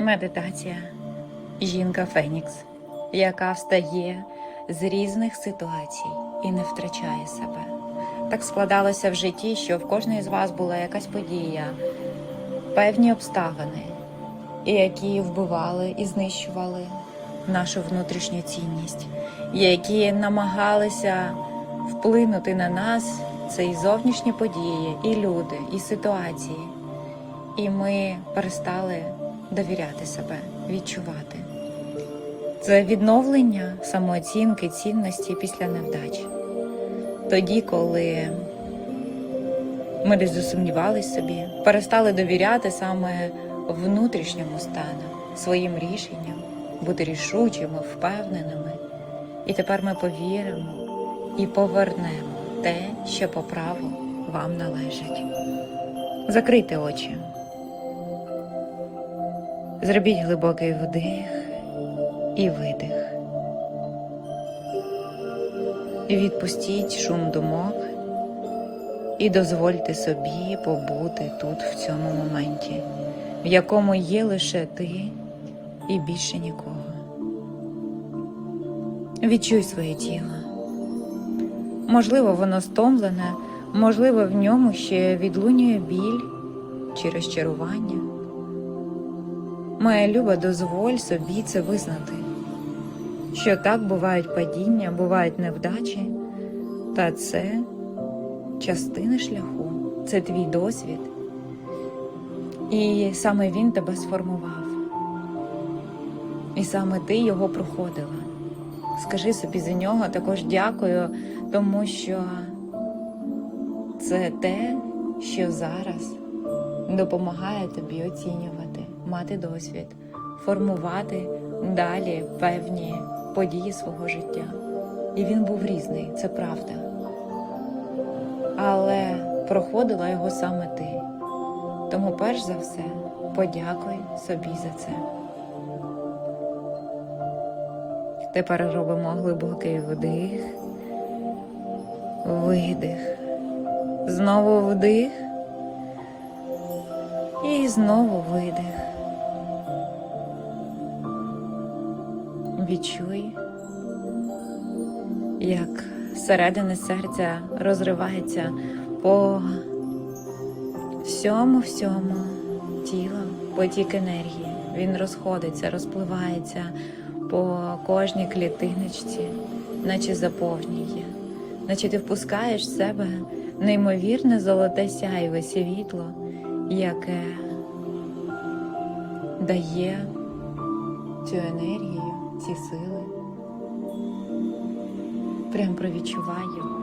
Медитація жінка Фенікс, яка встає з різних ситуацій і не втрачає себе. Так складалося в житті, що в кожної з вас була якась подія, певні обставини, які вбивали і знищували нашу внутрішню цінність, які намагалися вплинути на нас. Це і зовнішні події, і люди, і ситуації. І ми перестали довіряти себе, відчувати. Це відновлення самооцінки, цінності після невдач. Тоді, коли ми десь засумнівались собі, перестали довіряти саме внутрішньому стану, своїм рішенням, бути рішучими, впевненими. І тепер ми повіримо і повернемо те, що по праву вам належить. Закрийте очі. Зробіть глибокий вдих і видих. Відпустіть шум думок і дозвольте собі побути тут в цьому моменті, в якому є лише ти і більше нікого. Відчуй своє тіло. Можливо, воно стомлене, можливо, в ньому ще відлунює біль чи розчарування. Моя люба, дозволь собі це визнати, що так бувають падіння, бувають невдачі, та це частина шляху, це твій досвід. І саме він тебе сформував. І саме ти його проходила. Скажи собі за нього також дякую, тому що це те, що зараз допомагає тобі оцінювати, мати досвід, формувати далі певні події свого життя. І він був різний, це правда. Але проходила його саме ти. Тому, перш за все, подякуй собі за це. Тепер робимо глибокий вдих, видих, знову вдих і знову видих. Відчуй, як зсередини серця розривається по всьому всьому тілу потік енергії. Він розходиться, розпливається по кожній клітиночці, наче заповнює, наче ти впускаєш в себе неймовірне золоте сяйве світло, яке дає цю енергію, ці сили. Прям провідчувай його.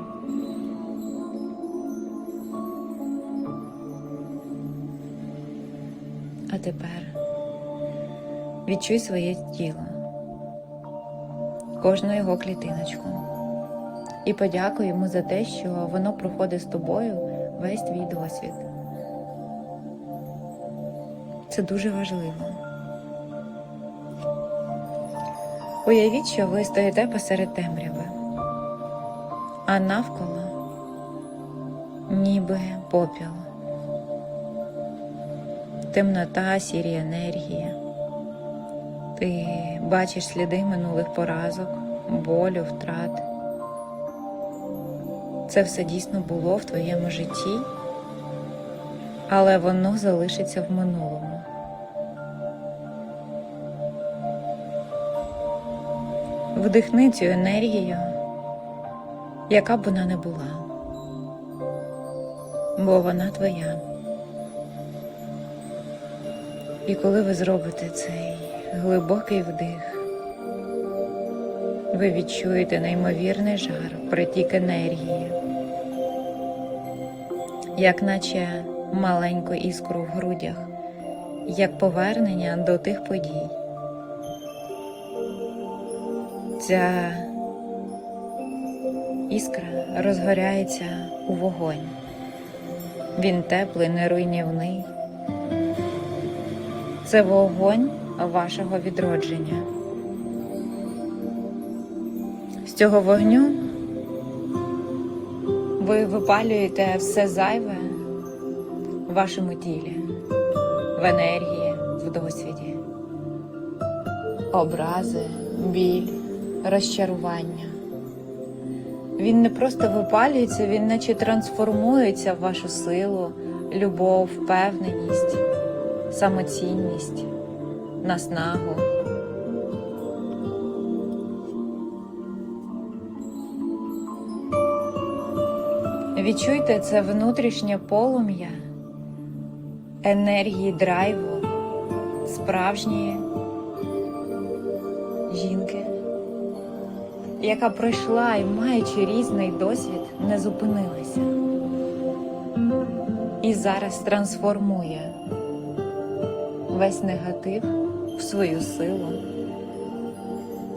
А тепер відчуй своє тіло, кожну його клітиночку. І подякуй йому за те, що воно проходить з тобою весь твій досвід. Це дуже важливо. Уявіть, що ви стоїте посеред темряви, а навколо ніби попіл, темнота, сірі енергії. Ти бачиш сліди минулих поразок, болю, втрат. Це все дійсно було в твоєму житті, але воно залишиться в минулому. Вдихни цю енергію, яка б вона не була, бо вона твоя. І коли ви зробите цей глибокий вдих, ви відчуєте неймовірний жар, притік енергії, як наче маленьку іскру в грудях, як повернення до тих подій. Ця іскра розгоряється у вогонь. Він теплий, неруйнівний. Це вогонь вашого відродження. З цього вогню ви випалюєте все зайве в вашому тілі, в енергії, в досвіді. образи, біль, розчарування. Він не просто випалюється, він наче трансформується в вашу силу, любов, впевненість, самоцінність, наснагу. Відчуйте це внутрішнє полум'я енергії драйву справжньої жінки, яка пройшла і, маючи різний досвід, не зупинилася і зараз трансформує весь негатив в свою силу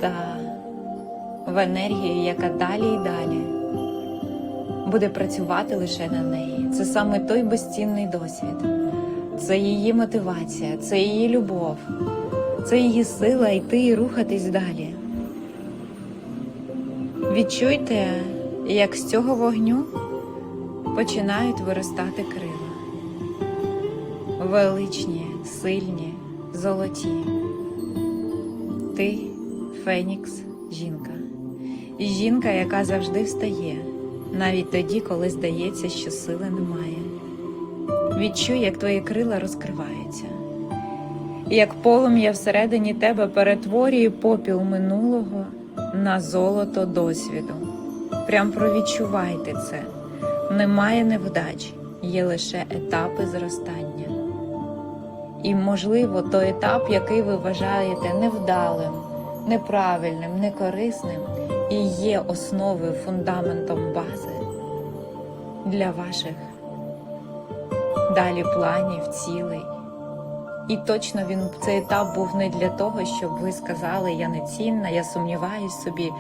та в енергію, яка далі і далі буде працювати лише на неї. Це саме той безцінний досвід, це її мотивація, це її любов, це її сила йти і рухатись далі. Відчуйте, як з цього вогню починають виростати крила. Величні, сильні, золоті. Ти Фенікс, жінка. Жінка, яка завжди встає, навіть тоді, коли здається, що сили немає. Відчуй, як твої крила розкриваються, як полум'я всередині тебе перетворює попіл минулого на золото досвіду. Прям провідчувайте це. Немає невдач, є лише етапи зростання. І, можливо, той етап, який ви вважаєте невдалим, неправильним, некорисним, і є основою, фундаментом бази для ваших далі планів, цілей. І точно він цей етап був не для того, щоб ви сказали, я не цінна, я сумніваюсь собі,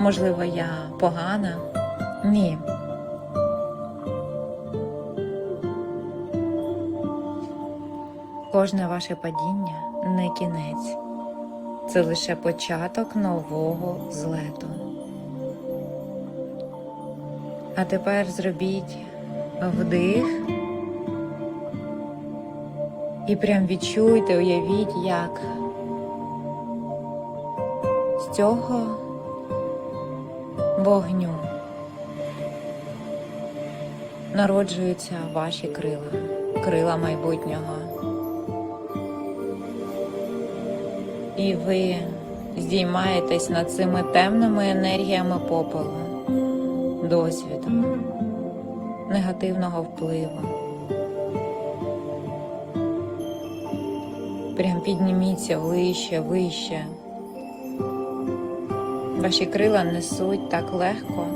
можливо, я погана. Ні. Кожне ваше падіння не кінець, це лише початок нового злету. А тепер зробіть вдих і прям відчуйте, уявіть, як з цього вогню народжуються ваші крила, крила майбутнього. І ви здіймаєтесь над цими темними енергіями попелу, досвіду, негативного впливу. Прям підніміться вище, вище. Ваші крила несуть так легко,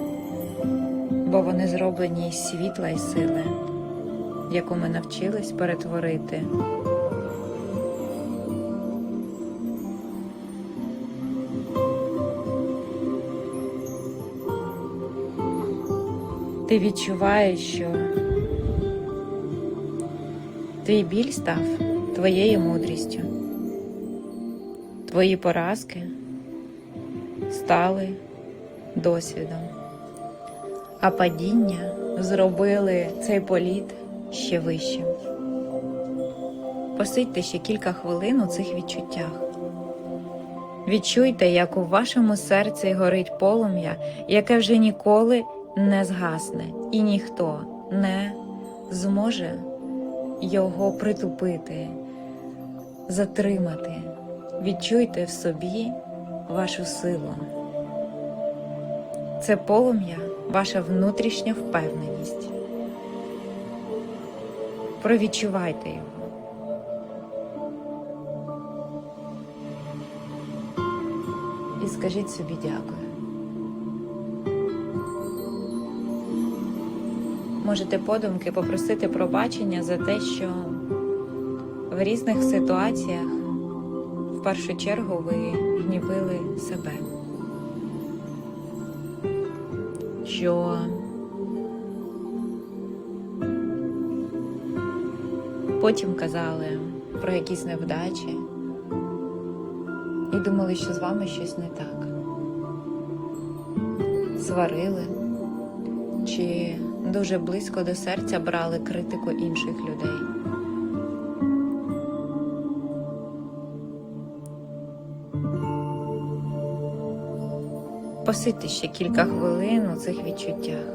бо вони зроблені із світла і сили, яку ми навчились перетворити. Ти відчуваєш, що твій біль став твоєю мудрістю. Твої поразки стали досвідом, а падіння зробили цей політ ще вищим. Посидьте ще кілька хвилин у цих відчуттях. Відчуйте, як у вашому серці горить полум'я, яке вже ніколи не згасне, і ніхто не зможе його притупити, затримати. Відчуйте в собі вашу силу. Це полум'я, ваша внутрішня впевненість. Провідчувайте його. І скажіть собі дякую. Можете подумки попросити пробачення за те, що в різних ситуаціях в першу чергу ви гнівили себе. Що потім казали про якісь невдачі і думали, що з вами щось не так. Сварили чи дуже близько до серця брали критику інших людей. Посидьте ще кілька хвилин у цих відчуттях,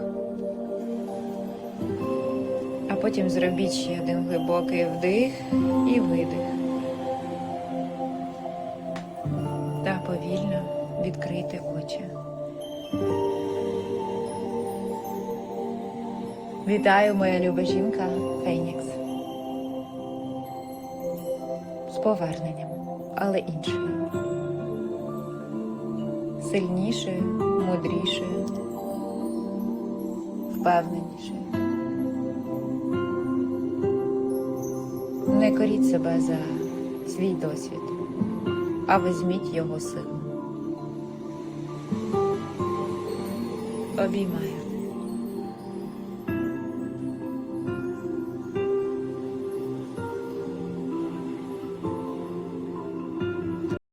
а потім зробіть ще один глибокий вдих і видих та повільно відкрийте очі. Вітаю, моя люба жінка Фенікс. З поверненням, але іншою. Сильнішою, мудрішою, впевненішою. Не коріть себе за свій досвід, а візьміть його силу. Обіймаю.